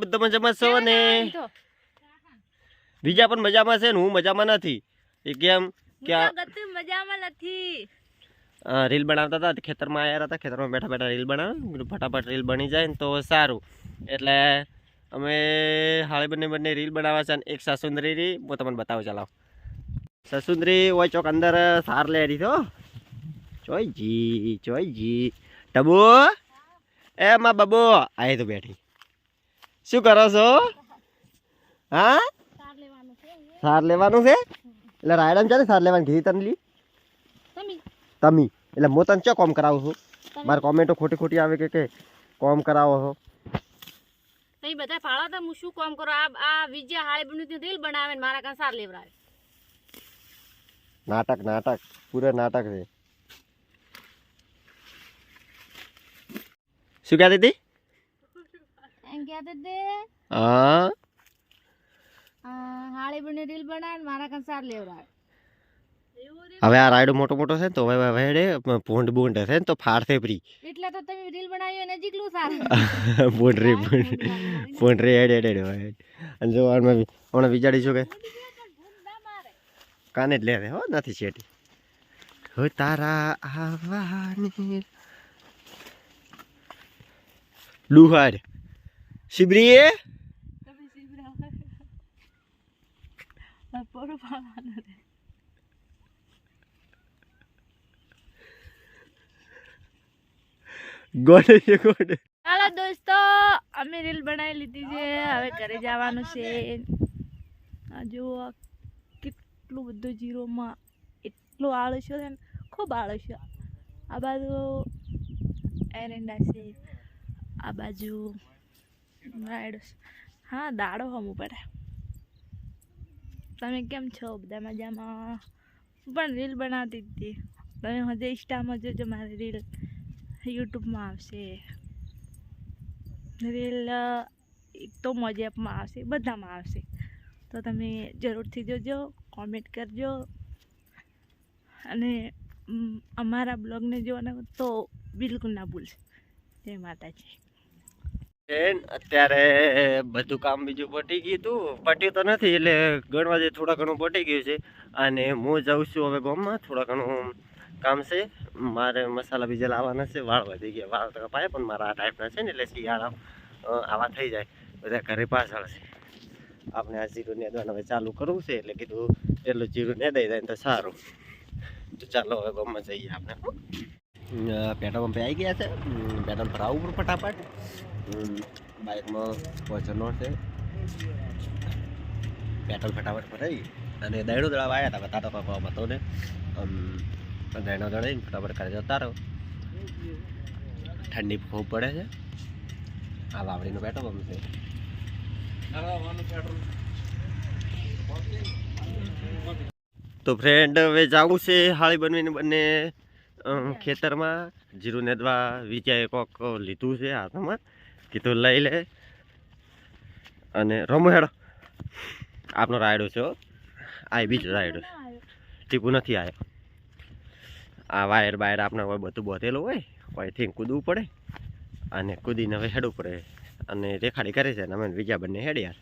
બધા મજામાં છો ને બીજા પણ મજામાં છે ને હું મજામાં નથી. એ કેમ કે મજામાં નથી. રીલ બનાવતા હતા ખેતરમાં આવ્યા હતા ખેતરમાં બેઠા બેઠા રીલ બનાવે ફટાફટ રીલ બની જાય ને તો સારું. એટલે અમે હાળી બંને બંને રીલ બનાવવા છે અને એક સાસુંદરી રી હું તમને બતાવું ચલાવ સસુંદરી હોય ચોક અંદર સાર લે રહી તો ચોય જી ટબુ? એ માં બબુ આય તો બેઠી. શું કરો છો? હા? સાર લેવાનું છે? એટલે રાયડમ ને સાર લેવાની? ઘી તને લી? તમે. એટલે હું તને ચો કોમ કરાવું છું? મારે કોમેન્ટો ખોટી ખોટી આવે કે કે કોમ કરાવો છો? તમે બધા ફાળો તો હું શું કોમ કરો? આ આ વિજય હાળી બની રીલ બનાવે ને મારા કાં સાર લેવડાવે. નાટક નાટક. પૂરે નાટક છે. શું કહેતી હતી? રીલ મારા સાર લેવડાવે હવે આ રાયડો મોટો મોટો છે તો હવે હવે ભૂંડ ભૂંડ છે ને તો ફાડશે ફ્રી. એટલે તો તમે રીલ બનાવી અને જીકલું સારું. ભૂંડ રે ભૂંડ રે. એડ એડ હેડ અને જો હમણાં હમણાં વિચારીશું કે? કાને જ લે હો નથી શેટી હો તારા આવવાની. ડુહાડ શિબરી તમે સીવડાવે પોરો પાડવાનો રે ગોડે છે ગોડે ચાલો દોસ્તો, અમે રીલ બનાવી લીધી છે. હવે ઘરે જવાનું છે. આ જુઓ, કેટલું બધું જીરોમાં એટલું આળસ્યો છે ખૂબ આળસ્યો. આ બાજુ એરંડા છે, આ બાજુ રાયડો હા, દાડો હમું પડે તમે કેમ છો બધા મજામાં? હું પણ રીલ બનાવતી હતી. તમે હજે ઇન્સ્ટામાં જોજો મારી રીલ. યુટ્યુબમાં આવશે. રીલ એક તો મોજ આવશે, બધામાં આવશે. તો તમે જરૂરથી જોજો કોમેન્ટ કરજો. અને અમારા બ્લોગને જોવાના તો બિલકુલ ના ભૂલશે. જય માતાજી. અત્યારે બધું કામ બીજું પટી ગયું હતું પટ્યું તો નથી, એટલે ગણવા જે થોડા ઘણું પટી ગયું છે. અને હું જાઉં છું હવે ગામમાં, થોડા ઘણું કામ છે. મારે મસાલા બીજા લાવવાના છે, વાળ વધી ગયા. વાળ તો કપાય, પણ મારા આ ટાઈપના છે ને, એટલે શિયાળા આવા થઈ જાય. બધા ઘરે પાછળ છે. આપણે આ જીરું નેદવાનું હવે ચાલુ કરવું છે, એટલે કીધું એટલું જીરું નેદાઈ જાય ને તો સારું. તો ચાલો હવે ગામમાં જઈએ આપણે, હો. પેટ્રોલ પંપે આવી ગયા છે. પેટ્રોલ ભરાવું પણ ફટાફટ. બાઇકમાં પહોંચવાનો છે. પેટ્રોલ ફટાફટ ભરાઈ અને દહીણો દળાવ આવ્યા હતા બતાતો કાકો હતો ને. દહીણો દળાઈને ફટાફટ કરી જતા રહો. ઠંડી ખૂબ પડે છે. આ વાવડીનો પેટ્રોલ પંપ છે. તો ફ્રેન્ડ હવે જવું છે હાળી બનવીને બંને. ખેતરમાં જીરું નેદવા વિચારે કોક લીધું છે હાથમાં કીધું લઈ લે. અને રમો હેડો. આપનો રાયડો છે. આ બીજો રાયડો છે. ટીપુ નથી આવ્યો. આ વાયર બાયર આપણે હોય બધું બોધેલું હોય અહીંથી કૂદવું પડે અને કૂદીને હવે હેડવું પડે. અને રેખાડી કરે છે અને અમે બીજા બંને હેડ્યા